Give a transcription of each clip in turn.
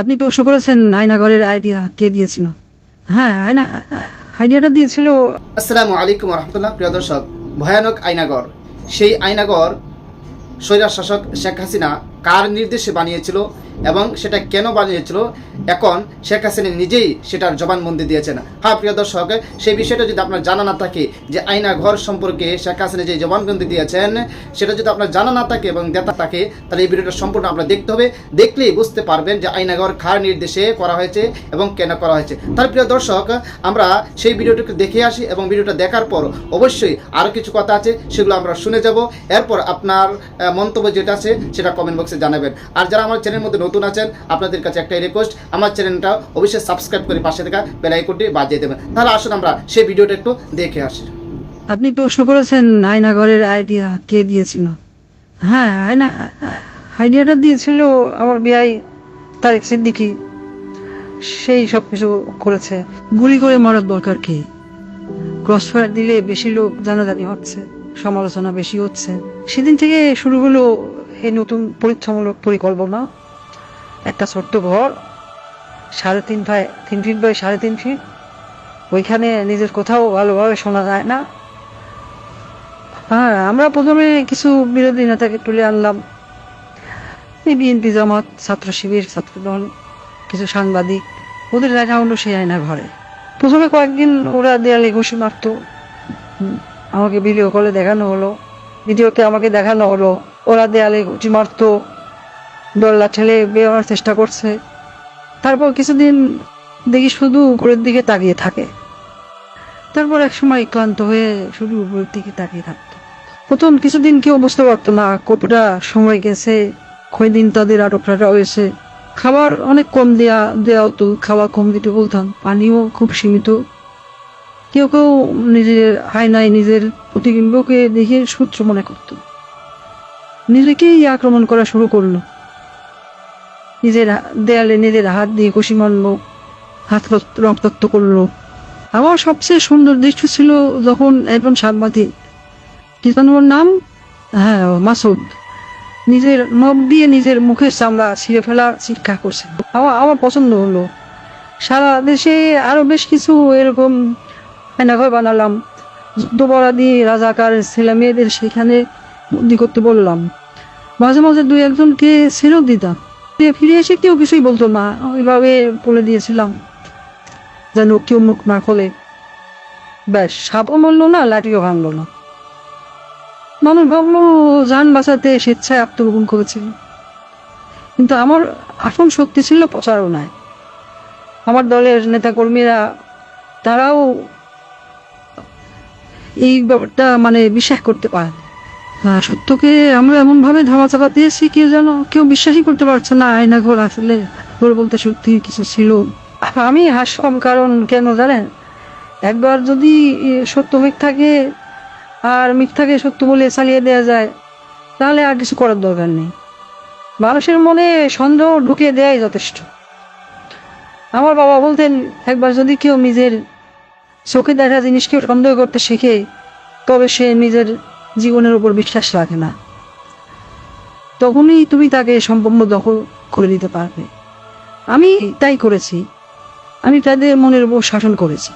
আপনি প্রশ্ন করেছেন আয়নাগরের আইডিয়া কে দিয়েছিল? হ্যাঁ আয়না, আইডিয়াটা দিয়েছিল। আসসালামু আলাইকুম রহমতুল্লাহ, প্রিয় দর্শক, ভয়ানক আয়নাগর। সেই আয়নাগর স্বৈরাশাসক শেখ হাসিনা কার নির্দেশে বানিয়েছিল? এবং সেটা কেন বানিয়েছিল এখন শেখ হাসিনা নিজেই সেটার জবানবন্দি দিয়েছেন। হ্যাঁ প্রিয় দর্শক, সেই বিষয়টা যদি আপনার জানা না থাকে যে আয়না ঘর সম্পর্কে শেখ হাসিনা যে জবানবন্দি দিয়েছেন, সেটা যদি আপনার জানা না থাকে এবং দেখা থাকে, তাহলে এই ভিডিওটা সম্পূর্ণ আপনার দেখতে হবে। দেখলেই বুঝতে পারবেন যে আয়নাঘর খার নির্দেশে করা হয়েছে এবং কেন করা হয়েছে। তাহলে প্রিয় দর্শক, আমরা সেই ভিডিওটাকে দেখে আসি এবং ভিডিওটা দেখার পর অবশ্যই আরও কিছু কথা আছে, সেগুলো আমরা শুনে যাব। এরপর আপনার মন্তব্য যেটা আছে, সেটা কমেন্ট বক্সে জানাবেন। আর যারা আমার চ্যানেলের মধ্যে নতুন আছেন, আপনাদের কাছে একটাই রিকোয়েস্ট আমার চ্যানেলটা অবশ্যই সাবস্ক্রাইব করে পাশে থাকা বেল আইকনটি বাজিয়ে দেবেন। তাহলে আসুন আমরা সেই ভিডিওটা একটু দেখে আসি। আপনি প্রশ্ন করেছেন আয়নাগরের আইডিয়া কে দিয়েছিল? হ্যাঁ আয়না আইডিয়াটা দিয়েছিল আমার বিয়াই তারেক সিদ্দিকি। সেই সব কিছু করেছে। গুলি করে মরার দরকার কি? ক্রস ক্রসফায়ার দিলে বেশি লোক জানাজানি হচ্ছে, সমালোচনা বেশি হচ্ছে। সেদিন থেকে শুরু হলো এই নতুন পরীক্ষামূলক পরিকল্পনা। একটা ছোট্ট ঘর, সাড়ে তিন ভাই, তিন ফিট বাই সাড়ে তিন ফিট। ওইখানে নিজের কোথাও ভালোভাবে শোনা যায় না। হ্যাঁ আমরা প্রথমে কিছু বিরোধী নেতাকে তুলে আনলাম। বিএনপি জামাত, ছাত্র শিবির, ছাত্রদল, কিছু সাংবাদিক, ওদের দেখা হলো সেই আয়না ঘরে। প্রথমে কয়েকদিন ওরা দেয়ালে ঘুষি মারতো। আমাকে ভিডিও কলে দেখানো হলো। ভিডিওতে আমাকে দেখানো হলো, ওরা দেয়ালে ঘুষি মারতো। দোল্লা ঠেলে বেরোনোর চেষ্টা করছে। তারপর কিছুদিন দেখি শুধু উপরের দিকে তাকিয়ে থাকে। তারপর এক সময় ক্লান্ত হয়ে শুধু উপরের দিকে তাকিয়ে থাকতো। প্রথম কিছুদিন কেউ বুঝতে পারতো না কতটা সময় গেছে, কয়দিন তাদের আটক রাখা হয়েছে। খাবার অনেক কম দেয়া দেওয়া হতো খাওয়া কম দিতে বলতাম, পানিও খুব সীমিত। কেউ কেউ নিজের আয়নায় নিজের প্রতিবিম্বকে দেখে সূত্র মনে করত। নিজেকেই আক্রমণ করা শুরু করল। নিজের দেয়ালে নিজের হাত দিয়ে কুশি মারলো, হাত রক্ত- রক্তাক্ত করল। আমার সবচেয়ে সুন্দর দৃশ্য ছিল যখন একজন সাংবাদিক, কি নাম? হ্যাঁ মাসুদ। নিজের নখ দিয়ে নিজের মুখের চামড়া ছিঁড়ে ফেলা শিক্ষা করছে আমার আমার পছন্দ হলো। সারা দেশে আরও বেশ কিছু এরকম আয়নাঘর বানালাম। যুদ্ধপরাধী রাজাকার ছেলে মেয়েদের সেখানে বন্দি করতে বললাম। মাঝে মাঝে দুই একজনকে ছেড়েও দিতাম। ফিরে এসে কেউ কিছুই বলতো না। ওইভাবে বলে দিয়েছিলাম, যেন কেউ মুখ না খোলে। ব্যাস, সাপও মরলো না, লাঠিও ভাঙলো না। মানুষ ভাবলো, যান বাঁচাতে স্বেচ্ছায় আত্মগোপন করেছিল কিন্তু আমার আসল শক্তি ছিল প্রচারণায়। আমার দলের নেতাকর্মীরা, তারাও এই ব্যাপারটা মানে বিশ্বাস করতে পারে সত্যকে আমরা এমন ভাবে ধামা চাপা দিয়েছি কেউ যেন কেউ বিশ্বাসই করতে পারছে না, আয়না ঘর আসলে ঘর বলতে সত্যি কিছু ছিল। আমি হাসলাম কারণ কেন জানেন? একবার যদি সত্য হয়ে থাকে আর মিথ্যাকে সত্য বলে চালিয়ে দেওয়া যায়, তাহলে আর কিছু করার দরকার নেই। মানুষের মনে সন্দেহ ঢুকিয়ে দেওয়াই যথেষ্ট। আমার বাবা বলতেন, একবার যদি কেউ নিজের চোখে দেখা জিনিসকে সন্দেহ করতে শেখে, তবে সে নিজের জীবনের উপর বিশ্বাস রাখে না। তখনই তুমি তাকে সম্পূর্ণ দখল করে দিতে পারবে। আমি তাই করেছি। আমি তাদের মনের উপর শাসন করেছি।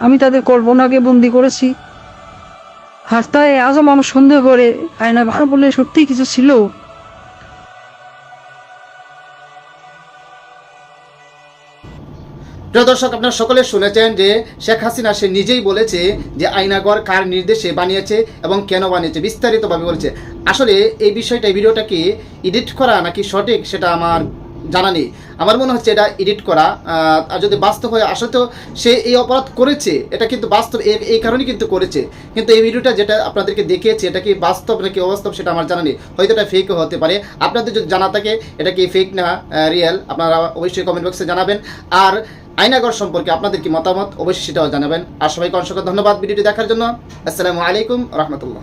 আমি তাদের কল্পনাকে বন্দি করেছি। হাস্তায় আজও মানুষ সন্দেহ করে আয়না ভালো বলে সত্যিই কিছু ছিল? প্রিয় দর্শক, আপনারা সকলে শুনেছেন যে শেখ হাসিনা, সে নিজেই বলেছে যে আইনাগর কার নির্দেশে বানিয়েছে এবং কেন বানিয়েছে, বিস্তারিতভাবে বলেছে। আসলে এই বিষয়টা, এই ভিডিওটা কি এডিট করা নাকি সঠিক সেটা আমার জানা নেই। আমার মনে হচ্ছে এটা এডিট করা। আর যদি বাস্তব হয়ে আসলে তো সে এই অপরাধ করেছে, এটা কিন্তু বাস্তব এই কারণেই কিন্তু করেছে। কিন্তু এই ভিডিওটা যেটা আপনাদেরকে দেখিয়েছে, এটা কি বাস্তব নাকি অবাস্তব সেটা আমার জানা নেই। হয়তো এটা ফেকও হতে পারে। আপনাদের যদি জানা থাকে, এটা কি ফেক না রিয়েল আপনারা অবশ্যই কমেন্ট বক্সে জানাবেন। আর আইনাগর সম্পর্কে আপনাদের কি মতামত? অবশ্যই সেটাও জানাবেন। আর সবাইকে অসংখ্য ধন্যবাদ ভিডিওটি দেখার জন্য। আসসালামু আলাইকুম রহমতুল্লাহ।